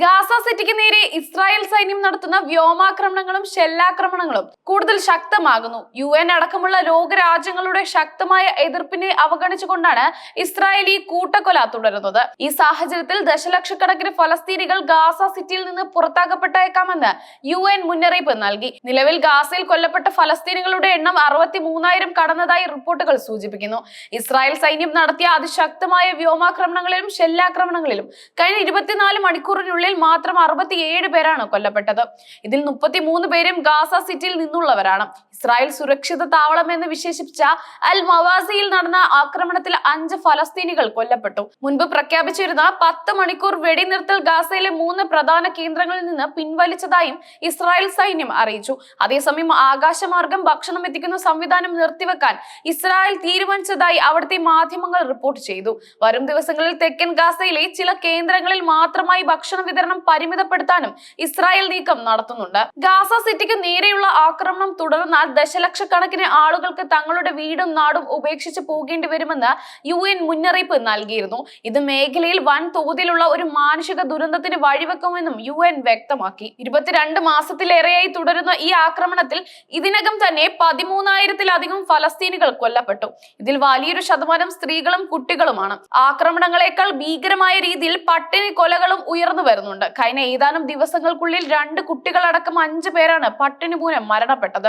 Gaza സിറ്റിക്ക് നേരെ Israel സൈന്യം നടത്തുന്ന വ്യോമാക്രമണങ്ങളും ഷെല്ലാക്രമണങ്ങളും കൂടുതൽ ശക്തമാകുന്നു. യു എൻ അടക്കമുള്ള ലോകരാജ്യങ്ങളുടെ ശക്തമായ എതിർപ്പിനെ അവഗണിച്ചുകൊണ്ടാണ് ഇസ്രായേൽ ഈ കൂട്ടക്കൊല തുടരുന്നത്. ഈ സാഹചര്യത്തിൽ ദശലക്ഷക്കണക്കിന് ഫലസ്തീനികൾ ഗാസ സിറ്റിയിൽ നിന്ന് പുറത്താക്കപ്പെട്ടേക്കാമെന്ന് യു എൻ മുന്നറിയിപ്പ് നൽകി. നിലവിൽ ഗാസയിൽ കൊല്ലപ്പെട്ട ഫലസ്തീനികളുടെ എണ്ണം അറുപത്തി മൂന്നായിരം കടന്നതായി റിപ്പോർട്ടുകൾ സൂചിപ്പിക്കുന്നു. ഇസ്രായേൽ സൈന്യം നടത്തിയ അതിശക്തമായ വ്യോമാക്രമണങ്ങളിലും ഷെല്ലാക്രമണങ്ങളിലും കഴിഞ്ഞ ഇരുപത്തിനാല് മണിക്കൂറിനുള്ളിൽ മാത്രം അറുപത്തിയേഴ് പേരാണ് കൊല്ലപ്പെട്ടത്. ഇതിൽ മുപ്പത്തിമൂന്ന് പേരും ഗാസ സിറ്റിയിൽ നിന്നുള്ളവരാണ്. ഇസ്രായേൽ സുരക്ഷിത താവളം എന്ന് വിശേഷിപ്പിച്ച അൽ മവാസിയിൽ നടന്ന ആക്രമണത്തിൽ അഞ്ച് ഫലസ്തീനികൾ കൊല്ലപ്പെട്ടു. മുൻപ് പ്രഖ്യാപിച്ചിരുന്ന പത്ത് മണിക്കൂർ വെടിനിർത്തൽ ഗാസയിലെ മൂന്ന് പ്രധാന കേന്ദ്രങ്ങളിൽ നിന്ന് പിൻവലിച്ചതായും ഇസ്രായേൽ സൈന്യം അറിയിച്ചു. അതേസമയം ആകാശമാർഗം ഭക്ഷണം എത്തിക്കുന്ന സംവിധാനം നിർത്തിവെക്കാൻ ഇസ്രായേൽ തീരുമാനിച്ചതായി അവിടുത്തെ മാധ്യമങ്ങൾ റിപ്പോർട്ട് ചെയ്തു. വരും ദിവസങ്ങളിൽ തെക്കൻ ഗാസയിലെ ചില കേന്ദ്രങ്ങളിൽ മാത്രമായി ഭക്ഷണ വിതരണം പരിമിതപ്പെടുത്താനും ഇസ്രായേൽ നീക്കം നടത്തുന്നുണ്ട്. ഗാസ സിറ്റിക്ക് നേരെയുള്ള ആക്രമണം തുടർന്നാൽ ദശലക്ഷക്കണക്കിന് ആളുകൾക്ക് തങ്ങളുടെ വീടും നാടും ഉപേക്ഷിച്ച് പോകേണ്ടി വരുമെന്ന് യു എൻ മുന്നറിയിപ്പ് നൽകിയിരുന്നു. ഇത് മേഖലയിൽ വൻ തോതിലുള്ള ഒരു മാനുഷിക ദുരന്തത്തിന് വഴിവെക്കുമെന്നും യു എൻ വ്യക്തമാക്കി. ഇരുപത്തിരണ്ട് മാസത്തിലേറെയായി തുടരുന്ന ഈ ആക്രമണത്തിൽ ഇതിനകം തന്നെ പതിമൂന്നായിരത്തിലധികം ഫലസ്തീനികൾ കൊല്ലപ്പെട്ടു. ഇതിൽ വലിയൊരു ശതമാനം സ്ത്രീകളും കുട്ടികളുമാണ്. ആക്രമണങ്ങളെക്കാൾ ഭീകരമായ രീതിയിൽ പട്ടിണി കൊലകളും ഉയർന്നു വരുന്നുണ്ട് കഴിഞ്ഞ ഏതാനും ദിവസങ്ങൾക്കുള്ളിൽ രണ്ട് കുട്ടികളടക്കം അഞ്ചു പേരാണ് പട്ടിണി മൂലം മരണപ്പെട്ടത്.